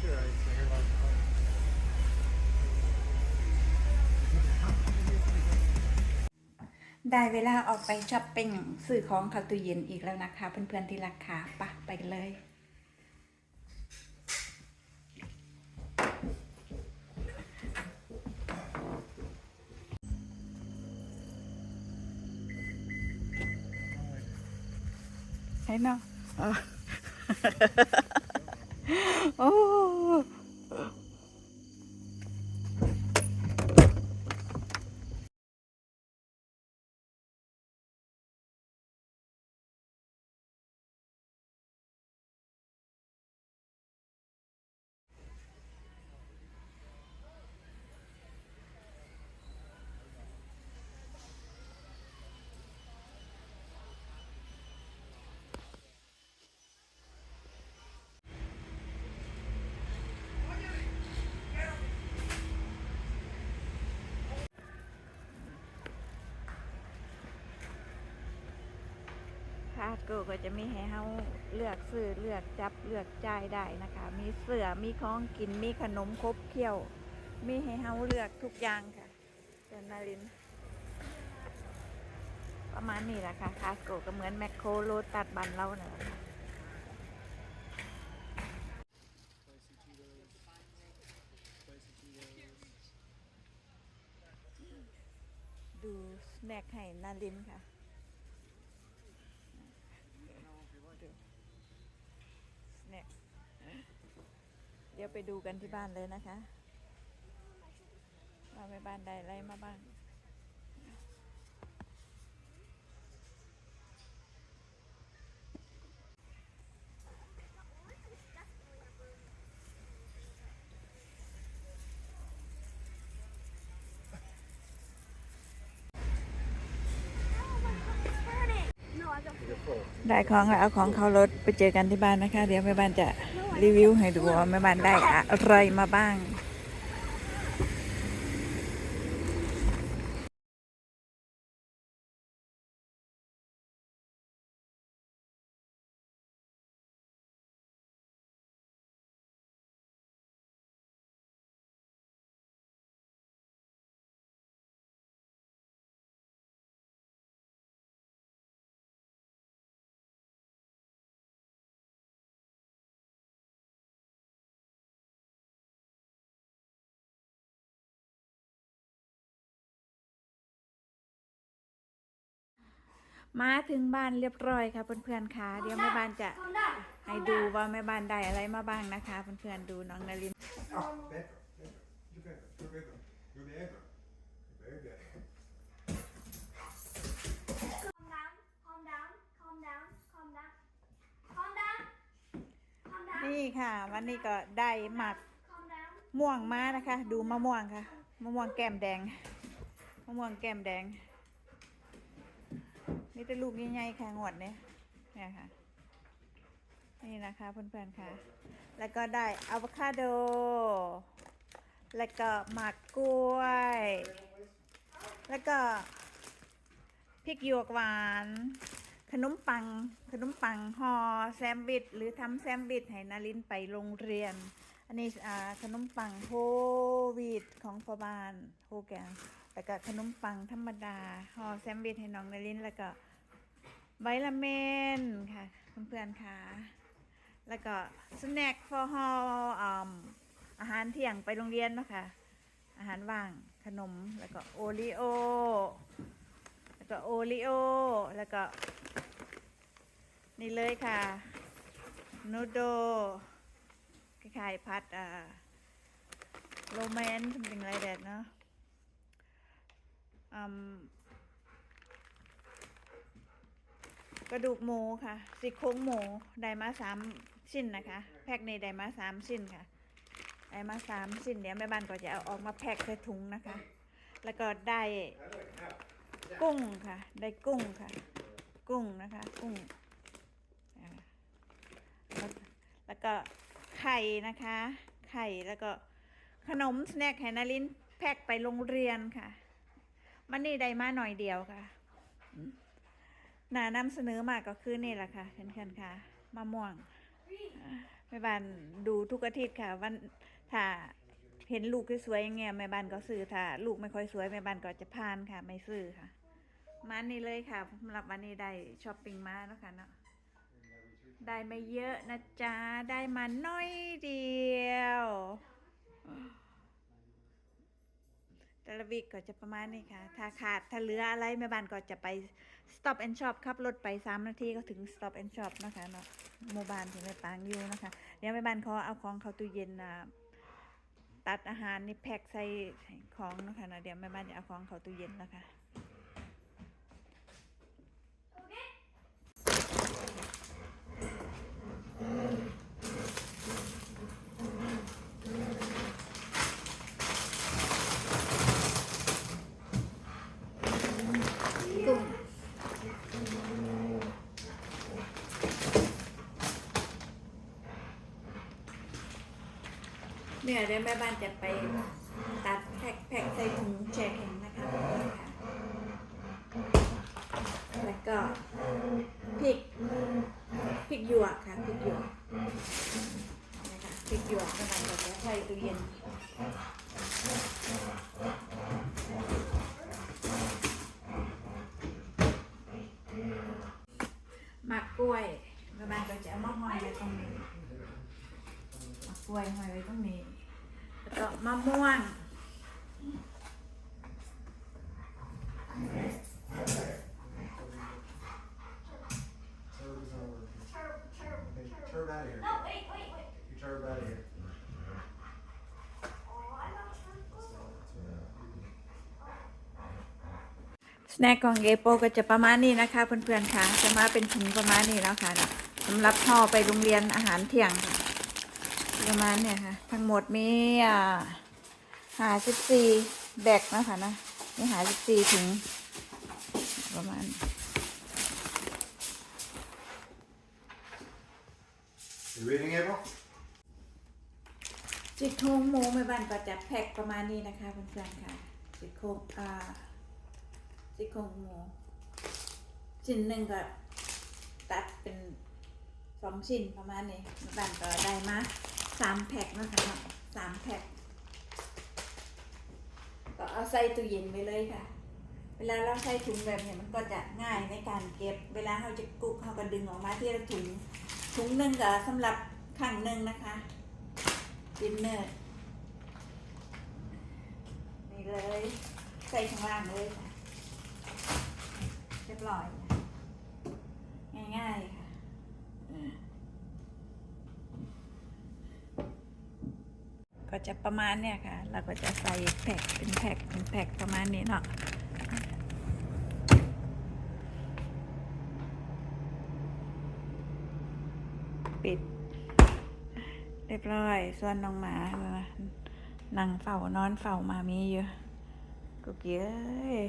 good, or I I hear a lot of fun. ได้เวลาออกไปช้อปปิ้งซื้อของเข้าตู้เย็นอีกแล้วนะคะ เพื่อนๆที่ราคาปะไปกันเลยใช่ เนาะโอ้คาโกก็จะมีให้เฮาเลือกซื้อเลือกจับเลือกจ่ายได้นะคะ มีเสือมีของกินมีขนมครบเคี้ยว มีให้เฮาเลือกทุกอย่างค่ะเดินนาริน ประมาณนี้แหละค่ะคาสโกก็เหมือนแมคโครโลตัดบันเราเนี่ยค่ะดูสแน็คให้นารินค่ะ เนี่ย เดี๋ยวไปดูกันที่บ้านเลยนะคะว่าแม่บ้านได้อะไรมาบ้างได้ของแล้วเอาของเขารถไปเจอกันที่บ้านนะคะ เดี๋ยวแม่บ้านจะ รีวิวให้ดูว่าแม่บ้านได้อะไรมาบ้าง มาถึงบ้านเรียบร้อยค่ะเพื่อนๆค่ะเดี๋ยวแม่บ้านจะให้ดูว่าแม่บ้านได้อะไรมาบ้างนะคะเพื่อนๆดูน้องนาริน นี่ค่ะ วันนี้ก็ได้หมักม่วงมานะคะ ดูมะม่วงค่ะมะม่วงแก้มแดงมะม่วงแก้มแดง นี่แต่ลูกใหญ่ๆค่ะงวดเนี้ยเนี่ยค่ะ นี่นะคะเพื่อนๆค่ะ แล้วก็ได้อะโวคาโด แล้วก็หมักกล้วย แล้วก็พริกหยวกหวาน ขนมปัง ขนมปังห่อแซมวิชหรือทำแซมวิชให้นารินไปโรงเรียน อันนี้ขนมปังโฮวีดของพ่อบ้านโฮแกง แล้วก็ขนมปังธรรมดาห่อแซมวิชให้น้องนารินแล้วก็ไวลาเมนค่ะเพื่อนๆค่ะ แล้วก็สแน็ค for ห่ออ่าอาหารเที่ยงไปโรงเรียนเนาะค่ะอาหารว่างขนมแล้วก็โอรีโอ แล้วก็โอรีโอ แล้วก็ นี่เลยค่ะนูโดคล้ายๆพัดอ่าโรแมนทำเป็นไรแดดเนาะ กระดูกหมูค่ะซี่โครงหมูได้มาสามชิ้นนะคะ แพ็คนี้ได้มาสามชิ้นค่ะได้มาสามชิ้นเดี๋ยวแม่บ้านก็จะเอาออกมาแพ็คใส่ถุงนะคะ แล้วก็ได้กุ้งค่ะ ได้กุ้งค่ะ กุ้งนะคะ กุ้งแล้วแล้วก็ไข่นะคะ ไข่แล้วก็ขนมสแน็คแฮนาลินแพ็คไปโรงเรียนค่ะ มันนี่ได้มาหน่อยเดียวค่ะหนานำเสนอมาก็คือนี่แหละค่ะเพื่อนๆค่ะมะม่วงแม่บ้านดูทุกอาทิตย์ค่ะ วันถ้าเห็นลูกสวยๆอย่างเงี้ยแม่บ้านก็ซื้อถ้าลูกไม่ค่อยสวยแม่บ้านก็จะพานค่ะ ไม่ซื้อค่ะมานี่เลยค่ะสำหรับวันนี้ได้ช้อปปิ้งมาแล้วค่ะเนาะได้ไม่เยอะนะจ๊ะ ได้มาน้อยเดียว แต่ละวิกก็จะประมาณนี้ค่ะ ถ้าขาดถ้าเหลืออะไรแม่บ้านก็จะไป stop and shop ขับรถไป 3 นาทีก็ถึง stop and shop นะคะเนาะโมบานที่แม่ปางอยู่นะคะ เดี๋ยวแม่บ้านเขาเอาของเข้าตู้เย็นนะตัดอาหารนี่แพ็คใส่ของนะคะนะเดี๋ยวแม่บ้านจะเอาของเข้าตู้เย็นนะคะ เนี่ยเดี๋ยวแม่บ้านจะไปตัดแพ็คแพ็คใส่ถุงแช่แข็งนะคะค่ะแล้วก็พริกพริกหยวกค่ะพริกหยวกนะคะพริกหยวกแม่บ้านก็จะใส่ตู้เย็นหมักกล้วยแม่บ้านก็จะเอามาห้อยไว้ตรงนี้ ล้วยหอยไว้ตรงนี้แล้วก็มะม่วง Turb out of here. No, wait, wait, wait. You turb out of here. Oh, I'm not sure. สแน็คของเอโปก็จะประมาณนี้นะคะเพื่อนๆค่ะจะมาเป็นถุงประมาณนี้แล้วค่ะนะสำหรับห่อไปโรงเรียนอาหารเที่ยงค่ะ ประมาณเนี่ยค่ะ ทั้งหมดมีอ่าหาสิบสี่แบกนะคะนะมีหาสิบสี่ถุงประมาณ You reading, April? จิกโครงหมูแม่บ้านก็จะแพ็คประมาณนี้นะคะเพื่อนๆค่ะจิกโครงอ่าจิกโครงหมูชิ้นหนึ่งก็ตัดเป็นสองชิ้นประมาณนี้แม่บ้านก็ได้มา สามแพ็คนะคะสามแพ็คก็เอาใส่ตู้เย็นไปเลยค่ะ เวลาเราใส่ถุงแบบนี้มันก็จะง่ายในการเก็บ เวลาเราจะกุกเราก็ดึงออกมาที่ละถุง ถุงหนึ่งก็สำหรับขังหนึ่งนะคะดินเนอร์นี่เลยใส่ข้างล่างเลยค่ะเรียบร้อย ง่ายๆค่ะ จะประมาณเนี่ยค่ะ เราก็จะใส่แพ็คเป็นแพ็คเป็นแพ็คประมาณนี้เนาะปิด เรียบร้อย ส่วนน้องหมานั่งเฝ้านอนเฝ้ามามีอยู่กุกเกี้ยเอ้ย